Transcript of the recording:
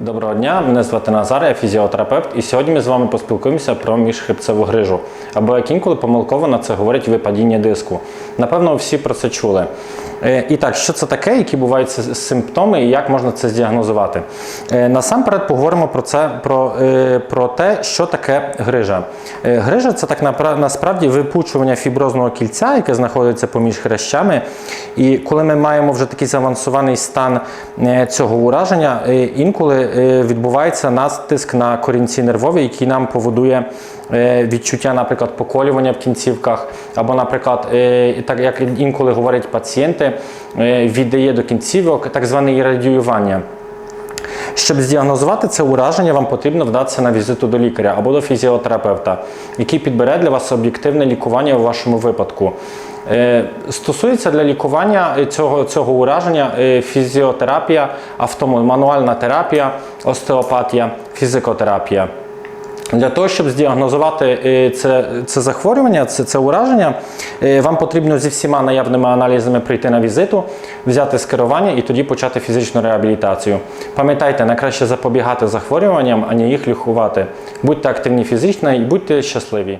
Доброго дня, мене звати Назар, я фізіотерапевт, і сьогодні ми з вами поспілкуємося про міжхребцеву грижу. Або як інколи помилково на це говорять випадіння диску. Напевно, всі про це чули. Е, І так, що це таке, які бувають симптоми і як можна це здіагнозувати? Е, Насамперед поговоримо про це про, е, про те, що таке грижа. Грижа це так насправді випучування фіброзного кільця, яке знаходиться поміж хрящами. І коли ми маємо вже такий завансований стан цього ураження, інколи відбувається натиск на корінці нервові, який нам поводує е, відчуття, наприклад, поколювання в кінцівках, або, наприклад, е, так як інколи говорять пацієнти, е, віддає до кінцівок так зване радіювання. Щоб здіагнозувати це ураження, вам потрібно вдатися на візиту до лікаря або до фізіотерапевта, який підбере для вас об'єктивне лікування у вашому випадку. Е, Стосується для лікування е, цього, цього ураження е, фізіотерапія, автомануальна терапія, остеопатія, фізикотерапія. Для того, щоб здіагнозувати е, це, це захворювання, це, це ураження, е, вам потрібно зі всіма наявними аналізами прийти на візиту, взяти скерування і тоді почати фізичну реабілітацію. Пам'ятайте, найкраще запобігати захворюванням, ані їх лікувати. Будьте активні фізично і будьте щасливі.